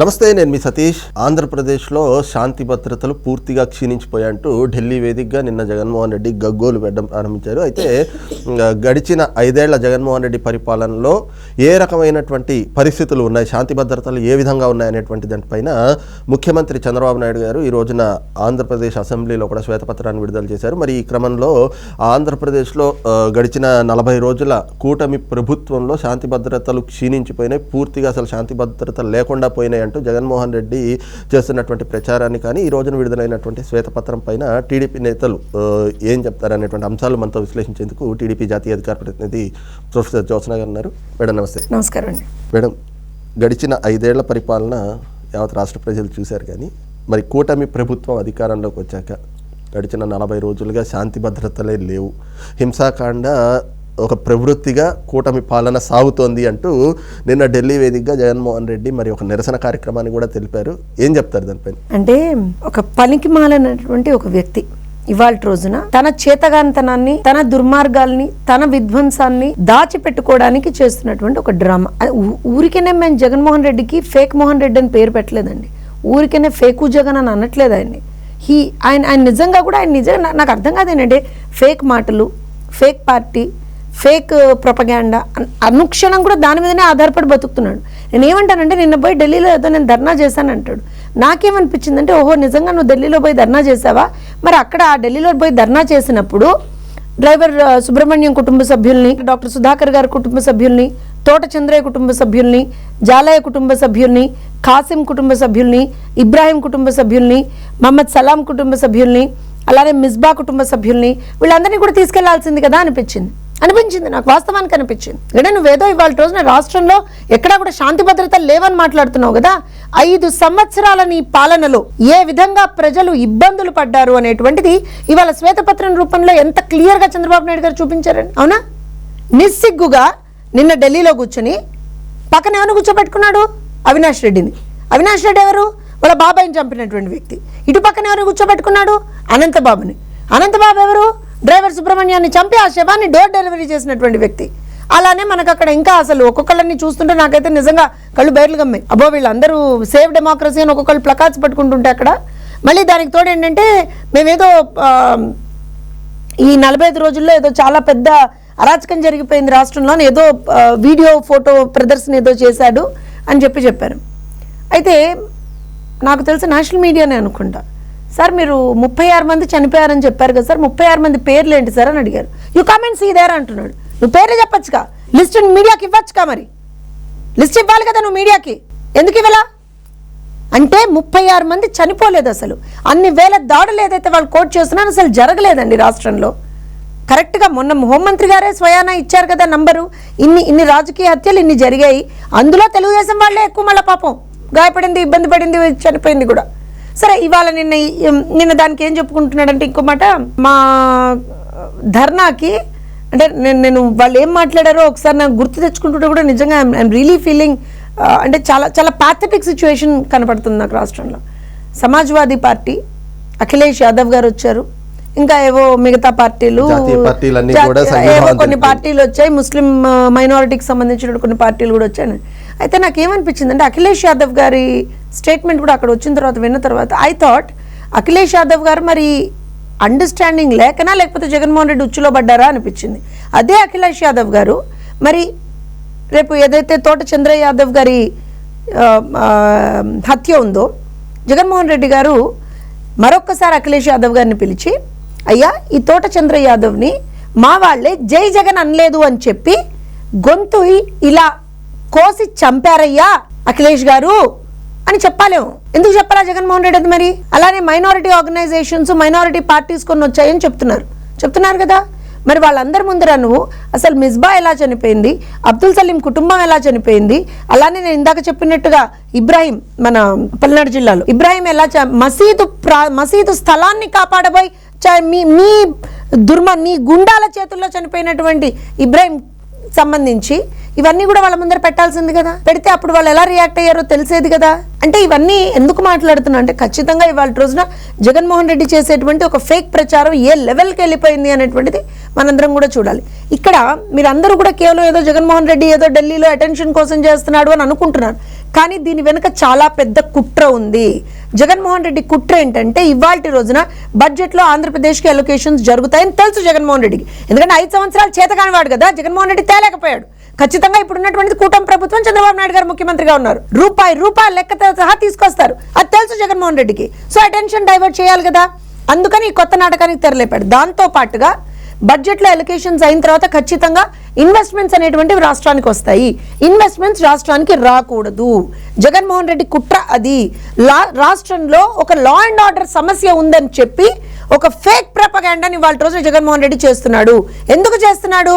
నమస్తే నేను మీ సతీష్. ఆంధ్రప్రదేశ్లో శాంతి భద్రతలు పూర్తిగా క్షీణించిపోయాంటూ ఢిల్లీ వేదికగా నిన్న జగన్మోహన్ రెడ్డి గగ్గోలు పెట్టడం ప్రారంభించారు. అయితే గడిచిన ఐదేళ్ళ జగన్మోహన్ రెడ్డి పరిపాలనలో ఏ రకమైనటువంటి పరిస్థితులు ఉన్నాయి? శాంతి భద్రతలు ఏ విధంగా ఉన్నాయనేటువంటి దానిపైన ముఖ్యమంత్రి చంద్రబాబు నాయుడు గారు ఈ రోజున ఆంధ్రప్రదేశ్ అసెంబ్లీలో కూడా శ్వేతపత్రాన్ని విడుదల చేశారు. మరి ఈ క్రమంలో ఆంధ్రప్రదేశ్లో గడిచిన నలభై రోజుల కూటమి ప్రభుత్వంలో శాంతి భద్రతలు క్షీణించిపోయినాయి. పూర్తిగా అసలు శాంతి భద్రతలు లేకుండా పోయినాయి అంటూ జగన్మోహన్ రెడ్డి చేస్తున్నటువంటి ప్రచారాన్ని కానీ ఈ రోజున విడుదలైనటువంటి శ్వేతపత్రం పైన టీడీపీ నేతలు ఏం చెప్తారనేటువంటి అంశాలు మనతో విశ్లేషించేందుకు టీడీపీ జాతీయ అధికార ప్రతినిధి ప్రొఫెసర్ జ్యోత్స్న గారు ఉన్నారు. మేడం నమస్తే. నమస్కారం అండి. మేడం గడిచిన ఐదేళ్ళ పరిపాలన యావత్ రాష్ట్ర ప్రజలు చూశారు కానీ మరి కూటమి ప్రభుత్వం అధికారంలోకి వచ్చాక గడిచిన నలభై రోజులుగా శాంతి భద్రతలే లేవు. హింసాకాండ ఒక ప్రవృత్తిగా కూటమి పాలన సాగుతోంది అంటూ నిన్న ఢిల్లీ వేదికగా జగన్మోహన్ రెడ్డి మరి ఒక నిరసన కార్యక్రమాన్ని కూడా తెలిపారు. ఏం చెప్తారు దానిపైన? అంటే ఒక పనికి మాలనటువంటి ఒక వ్యక్తి ఇవాళ రోజున తన చేతగాంతనాన్ని తన దుర్మార్గాల్ని తన విధ్వంసాన్ని దాచిపెట్టుకోవడానికి చేస్తున్నటువంటి ఒక డ్రామా. ఊరికనే ఊరికేనే మేము జగన్మోహన్ రెడ్డికి ఫేక్ మోహన్ రెడ్డి అని పేరు పెట్టలేదండి. ఊరికేనే ఫేకు జగన్ అని అనట్లేదు ఆయన్ని హీ ఆయన ఆయన నిజంగా కూడా ఆయన నిజంగా నాకు అర్థం కాదేనండి. ఫేక్ మాటలు ఫేక్ పార్టీ ఫేక్ ప్రొపగాండా. అనుక్షణం కూడా దాని మీదనే ఆధారపడి బతుకుతున్నాడు. నేను ఏమంటానంటే నిన్న పోయి ఢిల్లీలో ఏదో నేను ధర్నా చేశాను అంటాడు నాకేమనిపించిందంటే ఓహో నిజంగా నువ్వు ఢిల్లీలో పోయి ధర్నా చేసావా మరి అక్కడ ఆ ఢిల్లీలో పోయి ధర్నా చేసినప్పుడు డ్రైవర్ సుబ్రహ్మణ్యం కుటుంబ సభ్యుల్ని డాక్టర్ సుధాకర్ గారి కుటుంబ సభ్యుల్ని తోట చంద్రయ్య కుటుంబ సభ్యుల్ని జాలయ్య కుటుంబ సభ్యుల్ని ఖాసిం కుటుంబ సభ్యుల్ని ఇబ్రాహిం కుటుంబ సభ్యుల్ని మహమ్మద్ సలాం కుటుంబ సభ్యుల్ని అలానే మిస్బా కుటుంబ సభ్యుల్ని వీళ్ళందరినీ కూడా తీసుకెళ్ళాల్సింది కదా అనిపించింది. అనిపించింది నాకు వాస్తవానికి అనిపించింది. అంటే నువ్వేదో ఇవాళ రోజున రాష్ట్రంలో ఎక్కడా కూడా శాంతి భద్రతలు లేవని మాట్లాడుతున్నావు కదా ఐదు సంవత్సరాల నీ పాలనలో ఏ విధంగా ప్రజలు ఇబ్బందులు పడ్డారు అనేటువంటిది ఇవాళ శ్వేతపత్రం రూపంలో ఎంత క్లియర్గా చంద్రబాబు నాయుడు గారు చూపించారని అవునా? నిస్సిగ్గుగా నిన్న ఢిల్లీలో కూర్చొని పక్కన ఎవరు కూర్చోబెట్టుకున్నాడు? అవినాష్ రెడ్డిని. అవినాష్ రెడ్డి ఎవరు? వాళ్ళ బాబాయిని చంపినటువంటి వ్యక్తి. ఇటు పక్కన ఎవరు కూర్చోబెట్టుకున్నాడు? అనంతబాబుని. అనంతబాబు ఎవరు? డ్రైవర్ సుబ్రహ్మణ్యాన్ని చంపి ఆ శవాన్ని డోర్ డెలివరీ చేసినటువంటి వ్యక్తి. అలానే మనకు అక్కడ ఇంకా అసలు ఒక్కొక్కళ్ళని చూస్తుంటే నాకైతే నిజంగా కళ్ళు బయర్లు గమ్మాయి అబ్బో వీళ్ళందరూ సేవ్ డెమోక్రసీ అని ఒక్కొక్కళ్ళు ప్లకార్డ్స్ పట్టుకుంటుంటే అక్కడ. మళ్ళీ దానికి తోడు ఏంటంటే మేమేదో ఈ నలభై ఐదు రోజుల్లో ఏదో చాలా పెద్ద అరాచకం జరిగిపోయింది రాష్ట్రంలో ఏదో వీడియో ఫోటో ప్రదర్శన ఏదో చేశాడు అని చెప్పి చెప్పారు. అయితే నాకు తెలిసి నేషనల్ మీడియానే అనుకుంటా. సార్ మీరు ముప్పై ఆరు మంది చనిపోయారని చెప్పారు కదా సార్ ముప్పై ఆరు మంది పేర్లు ఏంటి సార్ అని అడిగారు. యూ కామెంట్ సీ దేర్ అంటున్నాడు. నువ్వు పేర్లు చెప్పొచ్చుగా. లిస్ట్ మీడియాకి ఇవ్వచ్చుగా మరి? లిస్ట్ ఇవ్వాలి కదా నువ్వు మీడియాకి. ఎందుకు ఇవ్వలా? అంటే ముప్పై ఆరు మంది చనిపోలేదు అసలు. అన్ని వేల దాడులు ఏదైతే వాళ్ళు కోట్ చేస్తున్నారో అసలు జరగలేదండి రాష్ట్రంలో. కరెక్ట్గా మొన్న హోంమంత్రి గారే స్వయానా ఇచ్చారు కదా నంబరు. ఇన్ని ఇన్ని రాజకీయ హత్యలు ఇన్ని జరిగాయి. అందులో తెలుగుదేశం వాళ్ళే ఎక్కువ మళ్ళీ పాపం. గాయపడింది ఇబ్బంది పడింది చనిపోయింది కూడా. సరే ఇవాళ నిన్న నిన్న దానికి ఏం చెప్పుకుంటున్నాడంటే ఇంకో మాట మా ధర్నాకి అంటే నేను నేను వాళ్ళు ఏం మాట్లాడారో ఒకసారి నాకు గుర్తు తెచ్చుకుంటుంటే కూడా నిజంగా ఐఎమ్ రియలీ ఫీలింగ్ అంటే చాలా చాలా పాథటిక్ సిచ్యువేషన్ కనపడుతుంది నాకు రాష్ట్రంలో. సమాజ్వాదీ పార్టీ అఖిలేష్ యాదవ్ గారు వచ్చారు. ఇంకా ఏవో మిగతా పార్టీలు ఏవో కొన్ని. పార్టీలు వచ్చాయి ముస్లిం మైనారిటీకి సంబంధించిన కొన్ని పార్టీలు కూడా వచ్చాయి. అయితే నాకు ఏమనిపించింది అంటే అఖిలేష్ యాదవ్ గారి స్టేట్మెంట్ కూడా అక్కడ వచ్చిన తర్వాత విన్న తర్వాత ఐ థాట్ అఖిలేష్ యాదవ్ గారు మరి అండర్స్టాండింగ్ లేకనా? లేకపోతే జగన్మోహన్ రెడ్డి ఉచ్చులో పడ్డారా? అనిపించింది. అదే అఖిలేష్ యాదవ్ గారు. మరి రేపు ఏదైతే తోట చంద్రయ్య యాదవ్ గారి హత్య ఉందో జగన్మోహన్ రెడ్డి గారు మరొక్కసారి అఖిలేష్ యాదవ్ గారిని పిలిచి అయ్యా ఈ తోట చంద్ర యాదవ్ని మా వాళ్ళే జై జగన్ అనలేదు అని చెప్పి గొంతు ఇలా కోసి చంపారయ్యా అఖిలేష్ గారు. అని చెప్పాలేము. ఎందుకు చెప్పాలా జగన్మోహన్ రెడ్డి అది మరి? అలానే మైనారిటీ ఆర్గనైజేషన్స్ మైనారిటీ పార్టీస్ కొన్ని వచ్చాయని చెప్తున్నారు. చెప్తున్నారు కదా? మరి వాళ్ళందరి ముందర నువ్వు అసలు మిస్బా ఎలా చనిపోయింది? అబ్దుల్ సలీం కుటుంబం ఎలా చనిపోయింది? అలానే నేను ఇందాక చెప్పినట్టుగా ఇబ్రాహీం మన పల్నాడు జిల్లాలో ఇబ్రాహీం ఎలా మసీదు ప్రా మసీదు స్థలాన్ని కాపాడబోయి చ- మీ మీ దుర్మ మీ గుండాల చేతుల్లో చనిపోయినటువంటి ఇబ్రాహీం సంబంధించి ఇవన్నీ కూడా వాళ్ళ ముందర పెట్టాల్సింది కదా. పెడితే అప్పుడు వాళ్ళు ఎలా రియాక్ట్ అయ్యారో తెలిసేది కదా. అంటే ఇవన్నీ ఎందుకు మాట్లాడుతున్నా అంటే ఖచ్చితంగా ఇవాళ రోజున జగన్మోహన్ రెడ్డి చేసేటువంటి ఒక ఫేక్ ప్రచారం ఏ లెవెల్కి వెళ్ళిపోయింది అనేటువంటిది మనందరం కూడా చూడాలి. ఇక్కడ మీరందరూ కూడా కేవలం ఏదో జగన్మోహన్ రెడ్డి ఏదో ఢిల్లీలో అటెన్షన్ కోసం చేస్తున్నాడు అని అనుకుంటున్నాను కానీ దీని వెనుక చాలా పెద్ద కుట్ర ఉంది. జగన్మోహన్ రెడ్డి కుట్ర ఏంటంటే ఇవాళ రోజున బడ్జెట్లో ఆంధ్రప్రదేశ్కి అలొకేషన్స్ జరుగుతాయని తెలుసు జగన్మోహన్ రెడ్డికి. ఎందుకంటే ఐదు సంవత్సరాలు చేతకానివాడు కదా. జగన్మోహన్ రెడ్డి తేలేకపోయాడు. ఖచ్చితంగా ఇప్పుడు ఉన్నటువంటి కూటమి ప్రభుత్వం చంద్రబాబు నాయుడు గారు ముఖ్యమంత్రిగా ఉన్నారు. రూపాయి రూపాయి లెక్కతో సహా తీసుకొస్తారు. అది తెలుసు జగన్మోహన్ రెడ్డికి. సో అటెన్షన్ డైవర్ట్ చేయాలి కదా. అందుకని ఈ కొత్త నాటకానికి తెరలేపాడు దాంతో పాటుగా బడ్జెట్లో ఎలకేషన్స్ అయిన తర్వాత ఖచ్చితంగా ఇన్వెస్ట్మెంట్స్ అనేటువంటివి రాష్ట్రానికి వస్తాయి. ఇన్వెస్ట్మెంట్స్ రాష్ట్రానికి రాకూడదు. జగన్మోహన్ రెడ్డి కుట్ర అది. లా రాష్ట్రంలో ఒక లా అండ్ ఆర్డర్ సమస్య ఉందని చెప్పి ఒక ఫేక్ ప్రపగాండాని వాళ్ళ రోజున జగన్మోహన్ రెడ్డి చేస్తున్నాడు. ఎందుకు చేస్తున్నాడు?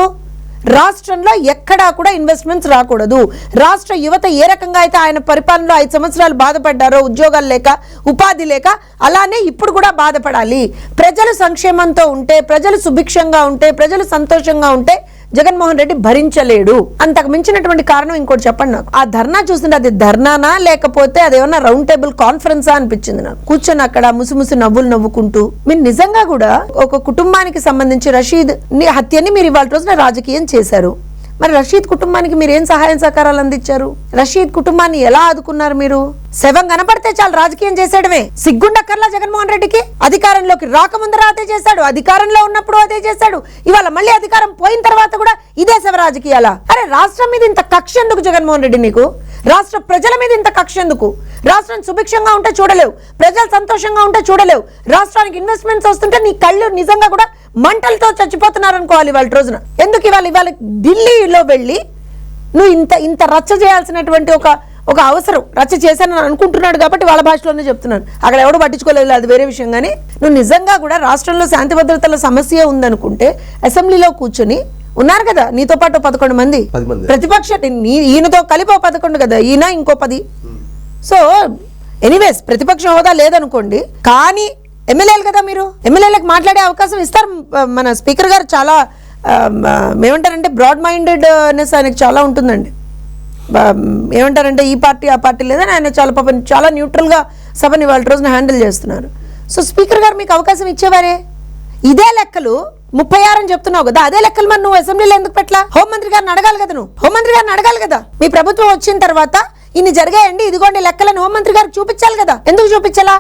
రాష్ట్రంలో ఎక్కడా కూడా ఇన్వెస్ట్మెంట్స్ రాకూడదు. రాష్ట్ర యువత ఏ రకంగా అయితే ఆయన పరిపాలనలో ఐదు సంవత్సరాలు బాధపడ్డారో ఉద్యోగాలు లేక ఉపాధి లేక అలానే ఇప్పుడు కూడా బాధపడాలి. ప్రజలు సంక్షేమంతో ఉంటే ప్రజలు సుభిక్షంగా ఉంటే ప్రజలు సంతోషంగా ఉంటే జగన్మోహన్ రెడ్డి భరించలేడు. అంతకు మించినటువంటి కారణం ఇంకోటి చెప్పండి నాకు. ఆ ధర్నా చూస్తుంటే అది ధర్నానా లేకపోతే అదేమన్నా రౌండ్ టేబుల్ కాన్ఫరెన్సా అనిపించింది నాకు. కూర్చొని అక్కడ ముసిముసి నవ్వులు నవ్వుకుంటూ. మీరు నిజంగా కూడా ఒక కుటుంబానికి సంబంధించి రషీద్ని హత్యని మీరు ఇవాళ రోజున రాజకీయం చేశారు. మరి రషీద్ కుటుంబానికి మీరు ఏం సహాయం సహకారాలు అందించారు? రషీద్ కుటుంబాన్ని ఎలా ఆదుకున్నారు మీరు? శవం కనపడితే చాలు రాజకీయం చేసేయడమే. సిగ్గుండక్కర్లా జగన్మోహన్ రెడ్డికి అధికారంలోకి రాకముందర అదే చేశాడు. అధికారంలో ఉన్నప్పుడు అదే చేశాడు. ఇవాళ మళ్ళీ అధికారం పోయిన తర్వాత కూడా ఇదే శవ రాజకీయాలా? అరే రాష్ట్రం మీద ఇంత కక్ష ఎందుకు జగన్మోహన్ రెడ్డి నీకు? రాష్ట్ర ప్రజల మీద ఇంత కక్ష ఎందుకు? రాష్ట్రం సుభిక్షంగా ఉంటే చూడలేవు. ప్రజలు సంతోషంగా ఉంటే చూడలేవు. రాష్ట్రానికి ఇన్వెస్ట్మెంట్స్ వస్తుంటే నీ కళ్ళు నిజంగా కూడా మంటలతో చచ్చిపోతున్నారు అనుకోవాలి ఇవాళ రోజున. ఎందుకు ఇవాళ ఇవాళ ఢిల్లీలో వెళ్ళి నువ్వు ఇంత ఇంత రచ్చ చేయాల్సినటువంటి ఒక ఒక అవసరం రచ్చ చేశానని అనుకుంటున్నాడు కాబట్టి వాళ్ళ భాషలోనే చెప్తున్నాను. అక్కడ ఎవడు పట్టించుకోలేదు అది వేరే విషయం. కానీ నువ్వు నిజంగా కూడా రాష్ట్రంలో శాంతి భద్రతల సమస్య ఉందనుకుంటే అసెంబ్లీలో కూర్చొని ఉన్నారు కదా నీతో పాటు పదకొండు మంది. ప్రతిపక్ష ఈయనతో కలిపి పదకొండు కదా ఈయన ఇంకో పది. సో ఎనీవేస్ ప్రతిపక్ష హోదా లేదనుకోండి కానీ ఎమ్మెల్యేలు కదా మీరు? ఎమ్మెల్యేలకు మాట్లాడే అవకాశం ఇస్తారు. మన స్పీకర్ గారు చాలా ఏమంటారంటే బ్రాడ్ మైండెడ్నెస్ ఆయనకు చాలా ఉంటుందండి. ఏమంటారంటే ఈ పార్టీ ఆ పార్టీ లేదని ఆయన చాలా పాపం చాలా న్యూట్రల్గా సభని వాళ్ళ రోజున హ్యాండిల్ చేస్తున్నారు. సో స్పీకర్ గారు మీకు అవకాశం ఇచ్చేవారే? ఇదే లెక్కలు ముప్పై ఆరు అని చెప్తున్నావు కదా అదే లెక్కలు మరి నువ్వు అసెంబ్లీలో ఎందుకు పెట్టలా? హోంమంత్రి గారిని అడగాలి కదా నువ్వు? హోంమంత్రి గారిని అడగాలి కదా? మీ ప్రభుత్వం వచ్చిన తర్వాత ఇన్ని జరిగాయండి ఇదిగోండి లెక్కలను హోంమంత్రి గారికి చూపించాలి కదా. ఎందుకు చూపించాలా?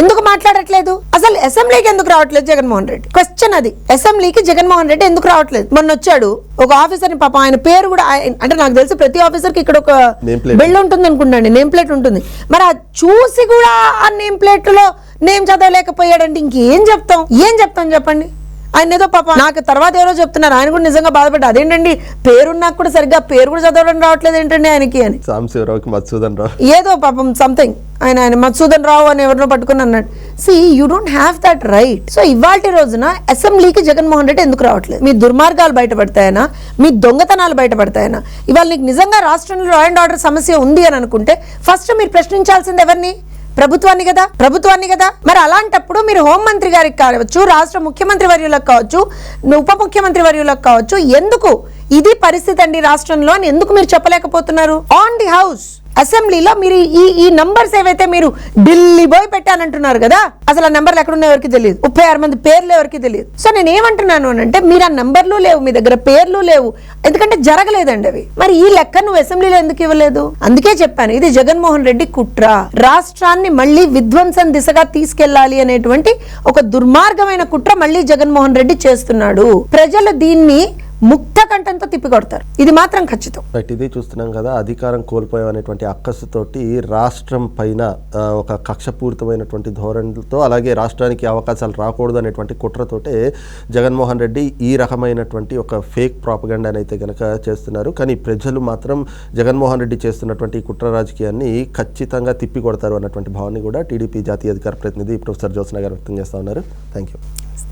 ఎందుకు మాట్లాడట్లేదు? అసలు అసెంబ్లీకి ఎందుకు రావట్లేదు జగన్మోహన్ రెడ్డి? క్వశ్చన్ అది. అసెంబ్లీకి జగన్మోహన్ రెడ్డి ఎందుకు రావట్లేదు? మొన్న వచ్చాడు ఒక ఆఫీసర్ని పాపం ఆయన పేరు కూడా అంటే నాకు తెలిసి ప్రతి ఆఫీసర్కి ఇక్కడ ఒక Name plate. బిల్ ఉంటుంది అనుకుంటండి నేమ్ ప్లేట్ ఉంటుంది. మరి అది చూసి కూడా ఆ నేమ్ ప్లేట్లో నేమ్ చదవలేకపోయాడంటే ఇంకేం చెప్తాం? ఏం చెప్తాం చెప్పండి? ఆయన ఏదో పాప నాకు తర్వాత ఎవరో చెప్తున్నారు. ఆయన కూడా నిజంగా బాధపడ్డా అదేంటండి? పేరున్నాక కూడా సరిగ్గా పేరు కూడా చదవడం రావట్లేదు ఏంటండి ఆయనకి అని. సాంబశివరావుకి మధుసూదన్ రావు. ఏదో పాపం సంథింగ్ ఆయన ఆయన మధుసూదన్ రావు అని ఎవరినో పట్టుకుని అన్నాడు. See you don't have that right so ఇవాళ రోజున అసెంబ్లీకి జగన్మోహన్ రెడ్డి ఎందుకు రావట్లేదు? మీ దుర్మార్గాలు బయటపడతాయనా? మీ దొంగతనాలు బయటపడతాయనా? ఇవాళ నీకు నిజంగా రాష్ట్రంలో లా అండ్ ఆర్డర్ సమస్య ఉంది అని అనుకుంటే ఫస్ట్ మీరు ప్రశ్నించాల్సింది ఎవరిని? ప్రభుత్వాన్ని కదా? ప్రభుత్వాన్ని కదా? మరి అలాంటప్పుడు మీరు హోంమంత్రి గారికి కావచ్చు రాష్ట్ర ముఖ్యమంత్రి వర్యులకు కావచ్చు ఉప ముఖ్యమంత్రి వర్యులకు కావచ్చు ఎందుకు ఇది పరిస్థితి అండి రాష్ట్రంలో అని ఎందుకు మీరు చెప్పలేకపోతున్నారు? ఆన్ ది హౌస్ అసెంబ్లీలో మీరు ఈ ఈ నంబర్స్ ఏవైతే మీరు ఢిల్లీ పోయి పెట్టానంటున్నారు కదా అసలు ఆ నంబర్లు ఎక్కడున్నాయో ఎవరికి తెలియదు. ముప్పై ఆరు మంది పేర్లు ఎవరికి తెలియదు. సో నేను ఏమంటున్నాను అని అంటే మీరు ఆ నంబర్లు లేవు మీ దగ్గర పేర్లు లేవు. ఎందుకంటే జరగలేదండి అవి. మరి ఈ లెక్క నువ్వు అసెంబ్లీలో ఎందుకు ఇవ్వలేదు? అందుకే చెప్పాను ఇది జగన్మోహన్ రెడ్డి కుట్ర. రాష్ట్రాన్ని మళ్ళీ విధ్వంసం దిశగా తీసుకెళ్ళాలి అనేటువంటి ఒక దుర్మార్గమైన కుట్ర మళ్ళీ జగన్మోహన్ రెడ్డి చేస్తున్నాడు. ప్రజలు దీన్ని ముక్త కంఠంతో తిప్పికొడతారు. ఇది మాత్రం ఖచ్చితం. రైట్ ఇది చూస్తున్నాం కదా అధికారం కోల్పోయాం అనేటువంటి అక్కసుతోటి రాష్ట్రం పైన ఒక కక్షపూరితమైనటువంటి ధోరణితో అలాగే రాష్ట్రానికి అవకాశాలు రాకూడదు అనేటువంటి కుట్రతోటే జగన్మోహన్ రెడ్డి ఈ రకమైనటువంటి ఒక ఫేక్ ప్రాపగండాని అయితే కనుక చేస్తున్నారు. కానీ ప్రజలు మాత్రం జగన్మోహన్ రెడ్డి చేస్తున్నటువంటి కుట్ర రాజకీయాన్ని ఖచ్చితంగా తిప్పికొడతారు అన్నటువంటి భావాన్ని కూడా టీడీపీ జాతీయ అధికార ప్రతినిధి ప్రొఫెసర్ జ్యోత్స్న గారు వ్యక్తం చేస్తా ఉన్నారు. Thank you